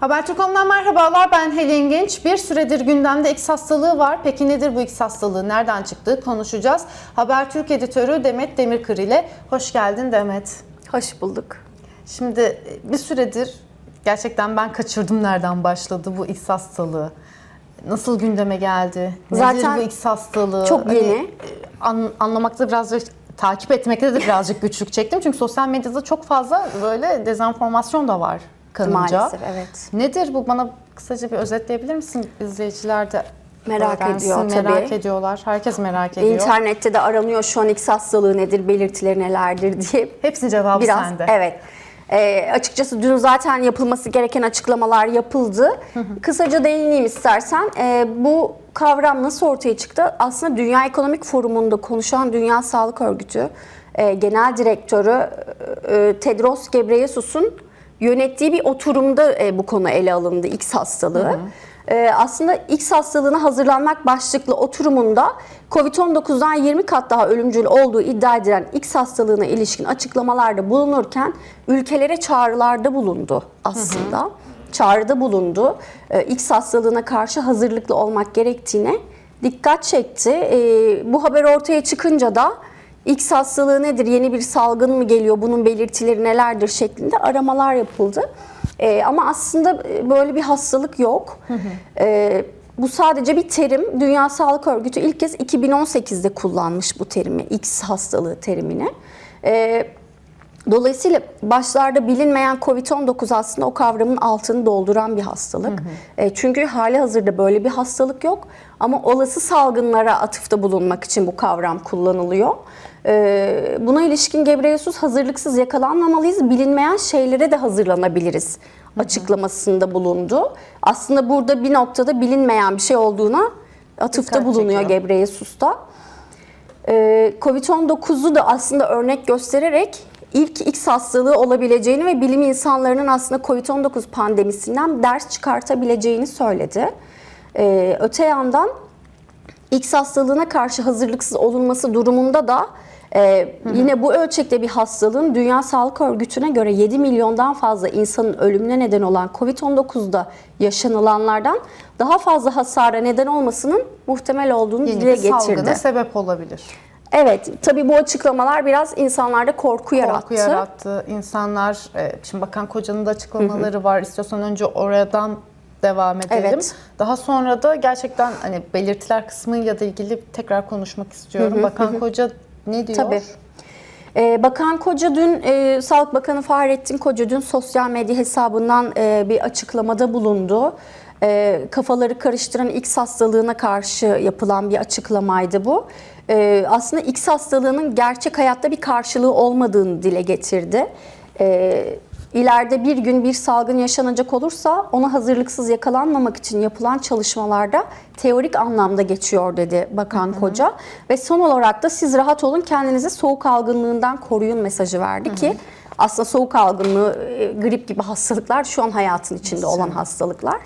Habertürk.com'dan merhabalar ben Helin Genç. Bir süredir gündemde X hastalığı var. Peki nedir bu X hastalığı? Nereden çıktı? Konuşacağız. Habertürk editörü Demet Demirkır ile. Hoş geldin Demet. Hoş bulduk. Şimdi e, bir süredir gerçekten ben kaçırdım nereden başladı bu X hastalığı. Nasıl gündeme geldi? Nedir Zaten bu X hastalığı? çok Hani, yeni. an- anlamakta birazcık takip etmekte de birazcık güçlük çektim. Çünkü sosyal medyada çok fazla böyle dezenformasyon da var kanımca. Maalesef evet. Nedir bu? Bana kısaca bir özetleyebilir misin? İzleyiciler de Merak öğrensin, ediyor tabii. Merak ediyorlar. Herkes merak ediyor. İnternette de aranıyor şu an X hastalığı nedir, belirtileri nelerdir diye. Hepsinin cevabı Biraz sende. evet. Ee, açıkçası dün zaten yapılması gereken açıklamalar yapıldı. Kısaca değineyim istersen. Ee, bu kavram nasıl ortaya çıktı? Aslında Dünya Ekonomik Forumu'nda konuşan Dünya Sağlık Örgütü e, Genel Direktörü e, Tedros Ghebreyesus'un yönettiği bir oturumda e, bu konu ele alındı X hastalığı. Ee, aslında X hastalığına hazırlanmak başlıklı oturumunda COVID-19'dan 20 kat daha ölümcül olduğu iddia edilen X hastalığına ilişkin açıklamalarda bulunurken ülkelere çağrılarda bulundu aslında. Çağrıda bulundu. Ee, X hastalığına karşı hazırlıklı olmak gerektiğine dikkat çekti. Ee, bu haber ortaya çıkınca da X hastalığı nedir, yeni bir salgın mı geliyor, bunun belirtileri nelerdir şeklinde aramalar yapıldı. Ee, ama aslında e, böyle bir hastalık yok. Ee, bu sadece bir terim. Dünya Sağlık Örgütü ilk kez 2018'de kullanmış bu terimi, X hastalığı terimini. Ee, Dolayısıyla başlarda bilinmeyen COVID-19 aslında o kavramın altını dolduran bir hastalık. E, çünkü hali hazırda böyle bir hastalık yok ama olası salgınlara atıfta bulunmak için bu kavram kullanılıyor. E, buna ilişkin Gebreyesus hazırlıksız yakalanmamalıyız, bilinmeyen şeylere de hazırlanabiliriz açıklamasında bulundu. Aslında burada bir noktada bilinmeyen bir şey olduğuna atıfta Dikkat bulunuyor çekiyor. Gebreyesus da. Ee, Covid-19'u da aslında örnek göstererek ilk X hastalığı olabileceğini ve bilim insanlarının aslında Covid-19 pandemisinden ders çıkartabileceğini söyledi. Ee, öte yandan X hastalığına karşı hazırlıksız olunması durumunda da e, yine bu ölçekte bir hastalığın Dünya Sağlık Örgütü'ne göre 7 milyondan fazla insanın ölümüne neden olan Covid-19'da yaşanılanlardan daha fazla hasara neden olmasının muhtemel olduğunu Yeni dile bir salgına getirdi. sebep olabilir. Evet, tabii bu açıklamalar biraz insanlarda korku yarattı. Korku yarattı. İnsanlar, e, şimdi Bakan Koca'nın da açıklamaları var. İstiyorsan önce oradan devam edelim. Evet. Daha sonra da gerçekten hani belirtiler kısmıyla da ilgili tekrar konuşmak istiyorum. Bakan Koca ne diyor? Tabii. Ee, Bakan Koca dün, e, Sağlık Bakanı Fahrettin Koca dün sosyal medya hesabından e, bir açıklamada bulundu. E, kafaları karıştıran X hastalığına karşı yapılan bir açıklamaydı bu. Aslında X hastalığının gerçek hayatta bir karşılığı olmadığını dile getirdi. İleride bir gün bir salgın yaşanacak olursa ona hazırlıksız yakalanmamak için yapılan çalışmalarda teorik anlamda geçiyor dedi Bakan Koca. Ve son olarak da siz rahat olun kendinizi soğuk algınlığından koruyun mesajı verdi ki aslında soğuk algınlığı, e, grip gibi hastalıklar şu an hayatın içinde olan hastalıklar.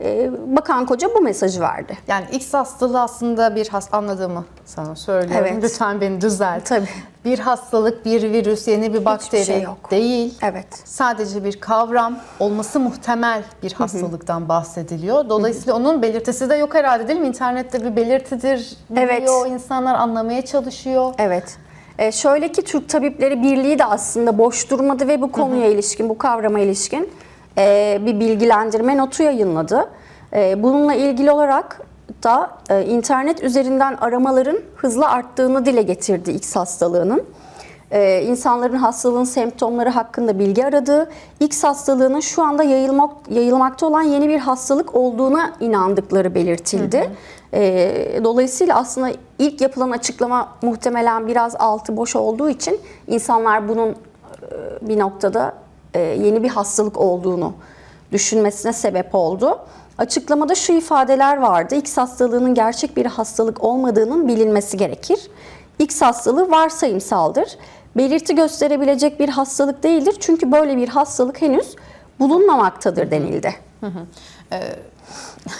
E, Bakan Koca bu mesajı verdi. Yani X hastalığı aslında bir hast anladığımı sana söylüyorum. Evet. Lütfen beni düzelt. Tabii. Bir hastalık, bir virüs, yeni bir bakteri şey yok. değil. Evet. Sadece bir kavram, olması muhtemel bir hastalıktan bahsediliyor. Dolayısıyla onun belirtisi de yok herhalde değil mi? İnternette bir belirtidir Evet. diyor, insanlar anlamaya çalışıyor. Evet. Ee, şöyle ki Türk Tabipleri Birliği de aslında boş durmadı ve bu konuya ilişkin, bu kavrama ilişkin e, bir bilgilendirme notu yayınladı. E, bununla ilgili olarak da e, internet üzerinden aramaların hızla arttığını dile getirdi X hastalığının. E, insanların hastalığın semptomları hakkında bilgi aradığı, X hastalığının şu anda yayılmak, yayılmakta olan yeni bir hastalık olduğuna inandıkları belirtildi. E, dolayısıyla aslında ilk yapılan açıklama muhtemelen biraz altı boş olduğu için insanlar bunun e, bir noktada e, yeni bir hastalık olduğunu düşünmesine sebep oldu. Açıklamada şu ifadeler vardı. X hastalığının gerçek bir hastalık olmadığının bilinmesi gerekir. X hastalığı varsayımsaldır. Belirti gösterebilecek bir hastalık değildir. Çünkü böyle bir hastalık henüz bulunmamaktadır denildi.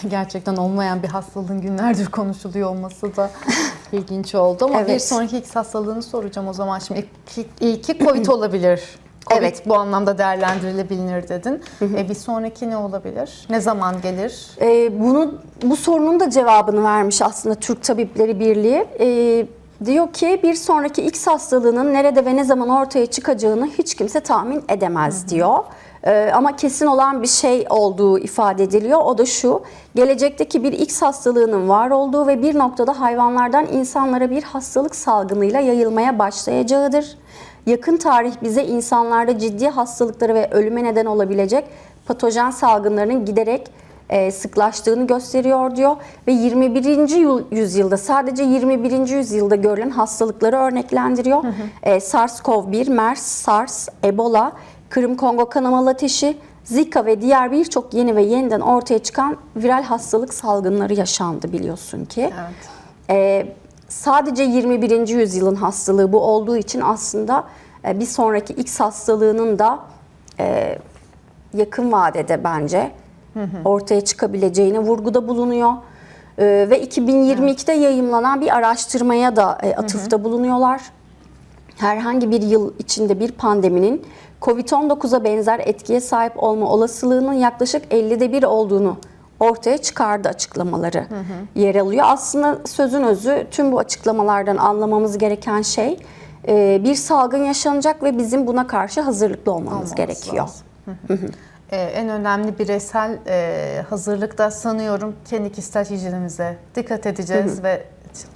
Gerçekten olmayan bir hastalığın günlerdir konuşuluyor olması da ilginç oldu. Ama bir Evet. sonraki X hastalığını soracağım o zaman. Şimdi ilki, ilki Covid olabilir Covid Evet. bu anlamda değerlendirilebilir dedin. E, bir sonraki ne olabilir? Ne zaman gelir? Ee, bunu bu sorunun da cevabını vermiş aslında Türk Tabipleri Birliği. Ee, diyor ki bir sonraki X hastalığının nerede ve ne zaman ortaya çıkacağını hiç kimse tahmin edemez diyor. Ee, ama kesin olan bir şey olduğu ifade ediliyor. O da şu, gelecekteki bir X hastalığının var olduğu ve bir noktada hayvanlardan insanlara bir hastalık salgınıyla yayılmaya başlayacağıdır. Yakın tarih bize insanlarda ciddi hastalıkları ve ölüme neden olabilecek patojen salgınlarının giderek e, sıklaştığını gösteriyor diyor ve 21. yıl- yüzyılda sadece 21. yüzyılda görülen hastalıkları örneklendiriyor. E, SARS-CoV-1, MERS, SARS, Ebola, Kırım Kongo kanamalı ateşi, Zika ve diğer birçok yeni ve yeniden ortaya çıkan viral hastalık salgınları yaşandı biliyorsun ki. Evet. Ee, sadece 21. yüzyılın hastalığı bu olduğu için aslında e, bir sonraki X hastalığının da e, yakın vadede bence ortaya çıkabileceğine vurguda bulunuyor. Ee, ve 2022'de yayımlanan bir araştırmaya da e, atıfta bulunuyorlar. Herhangi bir yıl içinde bir pandeminin COVID-19'a benzer etkiye sahip olma olasılığının yaklaşık 50'de bir olduğunu ortaya çıkardı açıklamaları yer alıyor. Aslında sözün özü tüm bu açıklamalardan anlamamız gereken şey e, bir salgın yaşanacak ve bizim buna karşı hazırlıklı olmamız Olmaması gerekiyor. lazım. Hı hı. Ee, en önemli bireysel e, hazırlıkta sanıyorum kendi kişisel hijyenimize dikkat edeceğiz ve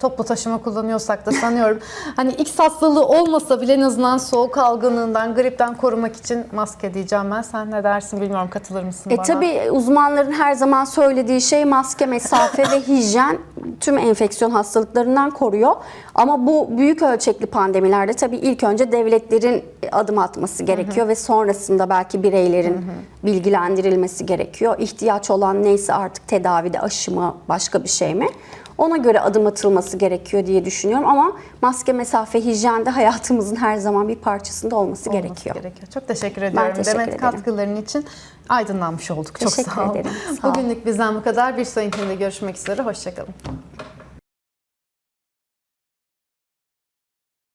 toplu taşıma kullanıyorsak da sanıyorum hani X hastalığı olmasa bile en azından soğuk algınlığından, gripten korumak için maske diyeceğim ben. Sen ne dersin bilmiyorum katılır mısın E bana? tabii uzmanların her zaman söylediği şey maske, mesafe ve hijyen tüm enfeksiyon hastalıklarından koruyor. Ama bu büyük ölçekli pandemilerde tabii ilk önce devletlerin adım atması gerekiyor ve sonrasında belki bireylerin bilgilendirilmesi gerekiyor. İhtiyaç olan neyse artık tedavide aşı mı, başka bir şey mi? Ona göre adım atılması gerekiyor diye düşünüyorum ama maske, mesafe, hijyen de hayatımızın her zaman bir parçasında olması, Olması gerekiyor. Çok teşekkür ediyorum teşekkür Demet ederim. katkıların için aydınlanmış olduk. Çok Teşekkür sağ ol. ederim, sağ. Bugünlük bizden bu kadar. Bir sonrakinde görüşmek üzere. Hoşçakalın.